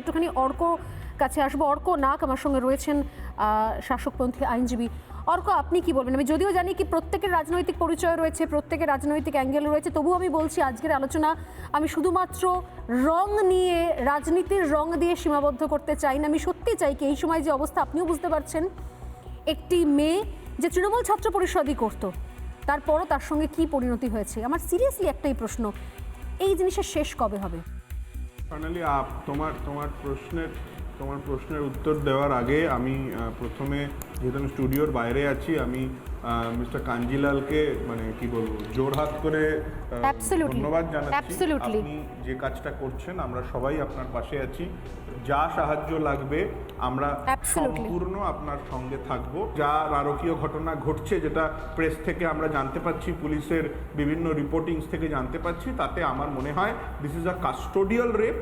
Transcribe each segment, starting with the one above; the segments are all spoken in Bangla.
একটুখানি অর্ক কাছে আসব। অর্ক নাক আমার সঙ্গে রয়েছেন শাসকপন্থী আইনজীবী। অর্ক, আপনি কি বলবেন? আমি যদিও জানি কি প্রত্যেকের রাজনৈতিক পরিচয় রয়েছে, প্রত্যেকের রাজনৈতিক অ্যাঙ্গেল রয়েছে, তবুও আমি বলছি আজকের আলোচনা, আমি শুধুমাত্র রং নিয়ে, রাজনীতির রং দিয়ে সীমাবদ্ধ করতে চাই না। আমি সত্যি চাই কি এই সময় যে অবস্থা, আপনিও বুঝতে পারছেন, একটি মেয়ে যে তৃণমূল ছাত্র পরিষদই করতো, তারপরও তার সঙ্গে কি পরিণতি হয়েছে? আমার সিরিয়াসলি একটাই প্রশ্ন, এই জিনিসের শেষ কবে হবে? ফাইনালি তোমার তোমার প্রশ্নের তোমার প্রশ্নের উত্তর দেওয়ার আগে আমি প্রথমে যেহেতু আমি স্টুডিওর বাইরে আছি আমি মিস্টার কাঞ্জিলালকে মানে কি বলব জোরহাত করে ধন্যবাদ জানাচ্ছি। আপনি যে কাজটা করছেন আমরা সবাই আপনার পাশে আছি। যা সাহায্য লাগবে আমরা সম্পূর্ণ আপনার সঙ্গে থাকব। যা নারকীয় ঘটনা ঘটছে যেটা প্রেস থেকে আমরা জানতে পাচ্ছি পুলিশের বিভিন্ন রিপোর্টিংস থেকে জানতে পাচ্ছি তাতে আমার মনে হয় this is a custodial rape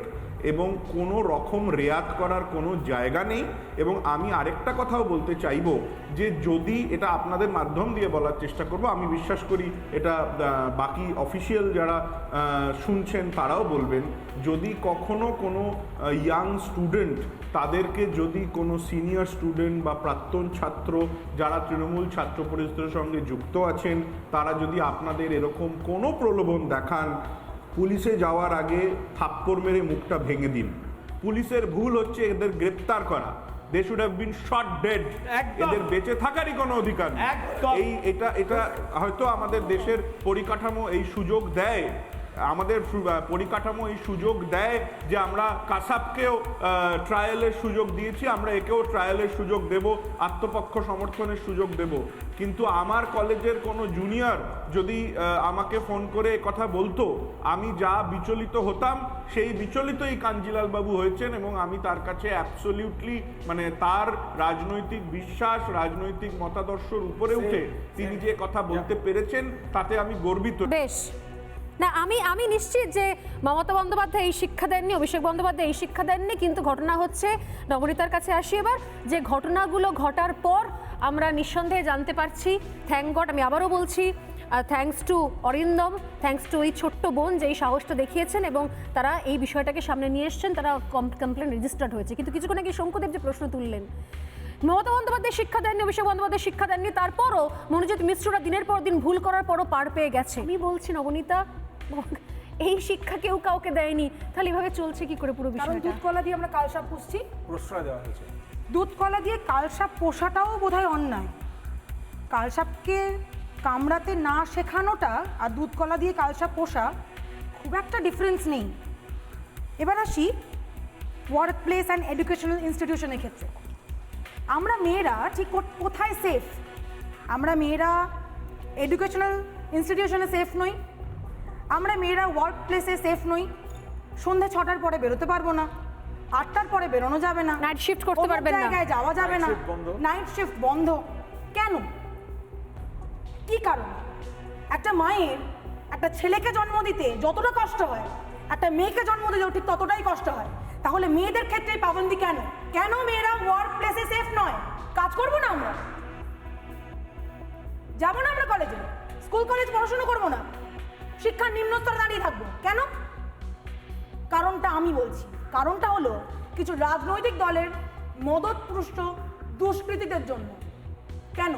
এবং কোনো রকম রেয়াত করার কোনো জায়গা নেই। এবং আমি আরেকটা কথাও বলতে চাইব যে যদি এটা আপনাদের মাধ্যম দিয়ে বলার চেষ্টা করব, আমি বিশ্বাস করি এটা বাকি অফিসিয়াল যারা শুনছেন তারাও বলবেন, যদি কখনো কোনো ইয়াং স্টুডেন্ট তাদেরকে যদি কোনো সিনিয়র স্টুডেন্ট বা প্রাক্তন ছাত্র যারা তৃণমূল ছাত্র পরিষদের সঙ্গে যুক্ত আছেন, তারা যদি আপনাদের এরকম কোনো প্রলোভন দেখান, পুলিশে যাওয়ার আগে থাপ্পড় মেরে মুখটা ভেঙে দিন। পুলিশের ভুল হচ্ছে এদের গ্রেপ্তার করা। They should have been shot dead. এদের বেঁচে থাকারই কোনো অধিকার নেই। এই এটা এটা হয়তো আমাদের দেশের পরিকাঠামো এই সুযোগ দেয়। আমাদের পরিকাঠামো এই সুযোগ দেয় যে আমরা কাসাবকেও ট্রায়ালের সুযোগ দিয়েছি আমরা একেও ট্রায়ালের সুযোগ দেব আত্মপক্ষ সমর্থনের সুযোগ দেব। কিন্তু আমার কলেজের কোনো জুনিয়র যদি আমাকে ফোন করে এ কথা বলতো আমি যা বিচলিত হতাম সেই বিচলিতই কাঞ্জিলাল বাবু হয়েছেন এবং আমি তার কাছে অ্যাবসলিউটলি মানে তার রাজনৈতিক বিশ্বাস রাজনৈতিক মতাদর্শর উপরে উঠে তিনি যে কথা বলতে পেরেছেন তাতে আমি গর্বিত। বেশ। না, আমি আমি নিশ্চিত যে মমতা বন্দ্যোপাধ্যায় এই শিক্ষা দেননি, অভিষেক বন্দ্যোপাধ্যায় এই শিক্ষা দেননি, কিন্তু ঘটনা হচ্ছে, নবনীতার কাছে আসি এবার, যে ঘটনাগুলো ঘটার পর আমরা নিঃসন্দেহে জানতে পারছি থ্যাংক গড আমি আবারও বলছি thanks to Arindam thanks to এই ছোট্ট বোন যে এই সাহসটা দেখিয়েছেন এবং তারা এই বিষয়টাকে সামনে নিয়ে এসছেন, তারা কমপ্লেন রেজিস্টার্ড হয়েছে। কিন্তু কিছুক্ষণ আগে শঙ্কুদেব যে প্রশ্ন তুললেন মমতা বন্দ্যোপাধ্যায় শিক্ষা দেননি অভিষেক বন্দ্যোপাধ্যায় শিক্ষা দেননি তারপরও মনোজিৎ মিশ্ররা দিনের পর দিন ভুল করার পরও পার পেয়ে গেছে। আমি বলছি নবনীতা এই শিক্ষা কেউ কাউকে দেয়নি তাহলে এভাবে চলছে কি করে পুরো বিষয়টা? দুধ কলা দিয়ে আমরা কালসাপ পুষছি। প্রশ্রয় দেওয়া হয়েছে। দুধ কলা দিয়ে কালসাপ পোষাটাও বোধহয় অন্যায়। কালসাপকে কামড়াতে না শেখানোটা আর দুধ কলা দিয়ে কালসাপ পোষা খুব একটা ডিফারেন্স নেই। এবার আসি ওয়ার্ক প্লেস অ্যান্ড এডুকেশনাল ইনস্টিটিউশনের ক্ষেত্রে। আমরা মেয়েরা ঠিক কো- কোথায় সেফ আমরা মেয়েরা এডুকেশনাল ইনস্টিটিউশনে সেফ নই। আমরা মেয়েরা ওয়ার্ক প্লেসে সেফ নই। সন্ধ্যে ছটার পরে বেরোতে পারব না। আটটার পরে বেরোনো যাবে না। নাইট শিফট করতে পারবেন না। জায়গায় যাওয়া যাবে না। বন্ধ। নাইট শিফট বন্ধ। কেন? কি কারণ? একটা মায়ের একটা ছেলেকে জন্ম দিতে যতটা কষ্ট হয় একটা মেয়েকে জন্ম দিতেও ঠিক ততটাই কষ্ট হয়। তাহলে মেয়েদের ক্ষেত্রে পাবন্দি কেন? কেন মেয়েরা ওয়ার্ক প্লেসে সেফ নয় কাজ করব না আমরা? যাব না আমরা কলেজে স্কুল কলেজ পড়াশোনা করব না? শিক্ষার নিম্ন স্তরে দাঁড়িয়ে থাকব। কেন? কারণটা আমি বলছি। কারণটা হলো কিছু রাজনৈতিক দলের মদতপুষ্ট দুষ্কৃতীদের জন্য। কেন?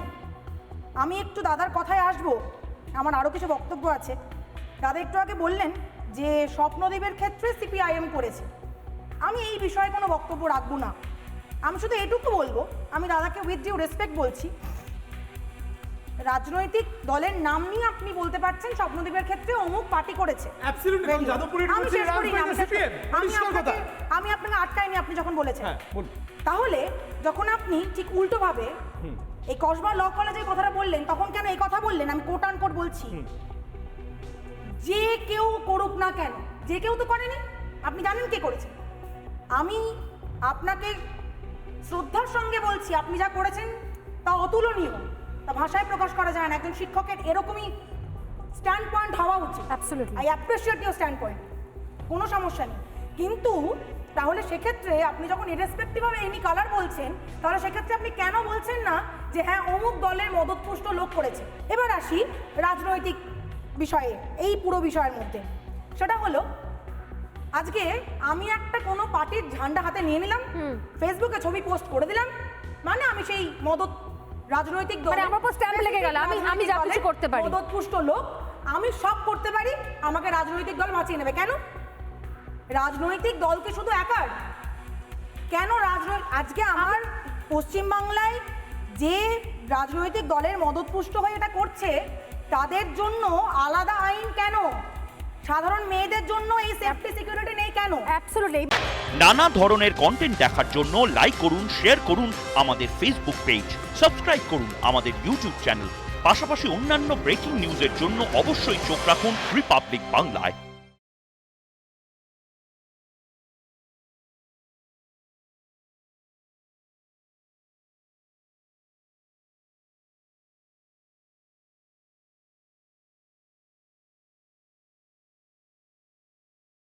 আমি একটু দাদার কথায় আসব। আমার আরও কিছু বক্তব্য আছে। দাদা একটু আগে বললেন যে স্বপ্নদ্বীপের ক্ষেত্রে সিপিআইএম করেছে। আমি এই বিষয়ে কোনো বক্তব্য রাখব না। আমি শুধু এটুকু বলব আমি দাদাকে উইথ ডিউ রেসপেক্ট বলছি। রাজনৈতিক দলের নাম নিয়ে আপনি বলতে পারছেন স্বপ্নদ্বীপের ক্ষেত্রে অমুক পার্টি করেছে। আমি শেষ করি না। আপনাকে আমি আপনাকে আটকাইনি আপনি যখন বলেছেন। হ্যাঁ তাহলে যখন আপনি ঠিক উল্টোভাবে এই কসবা ল কলেজের কথাটা বললেন তখন কেন এই কথা বললেন? আমি কোট আন কোট বলছি যে কেউ করুক না কেন যে কেউ তো করেনি আপনি জানেন কে করেছে? আমি আপনাকে শ্রদ্ধার সঙ্গে বলছি আপনি যা করেছেন তা অতুলনীয়। তা ভাষায় প্রকাশ করা যায় না। একজন শিক্ষকের এরকমই স্ট্যান্ড পয়েন্ট হওয়া উচিত। Absolutely. I appreciate your stand point কোনো সমস্যা নেই। কিন্তু তাহলে সেক্ষেত্রে আপনি যখন ইরেসপেক্টিভ এনি কালার বলছেন তাহলে সেক্ষেত্রে আপনি কেন বলছেন না যে হ্যাঁ অমুক দলের মদতপুষ্ট লোক করেছে? এবার আসি রাজনৈতিক বিষয়ে এই পুরো বিষয়ের মধ্যে। সেটা হলো আজকে আমি একটা কোনো পার্টির ঝান্ডা হাতে নিয়ে নিলাম ফেসবুকে ছবি পোস্ট করে দিলাম মানে আমি সেই মদত রাজনৈতিক দল মানে আমার উপর stamp লেগে গেল। আমি- আমি যা কিছু করতে পারি। মদতপুষ্ট লোক আমি সব করতে পারি আমাকে রাজনৈতিক দল বাঁচিয়ে নেবে কেন রাজনৈতিক দলকে শুধু একার কেন রাজনৈতিক আজকে আমার পশ্চিমবাংলায় যে রাজনৈতিক দলের মদতপুষ্ট হয়ে এটা করছে তাদের জন্য আলাদা আইন কেন সাধারণ মেয়েদের জন্য এই সেফটি সিকিউরিটি নেই কেন? অ্যাবসলিউটলি নানা ধরনের কন্টেন্ট দেখার জন্য লাইক করুন শেয়ার করুন আমাদের ফেসবুক পেজ সাবস্ক্রাইব করুন আমাদের ইউটিউব চ্যানেল পাশাপাশি অন্যান্য ব্রেকিং নিউজের জন্য অবশ্যই চোখ রাখুন রিপাবলিক বাংলায়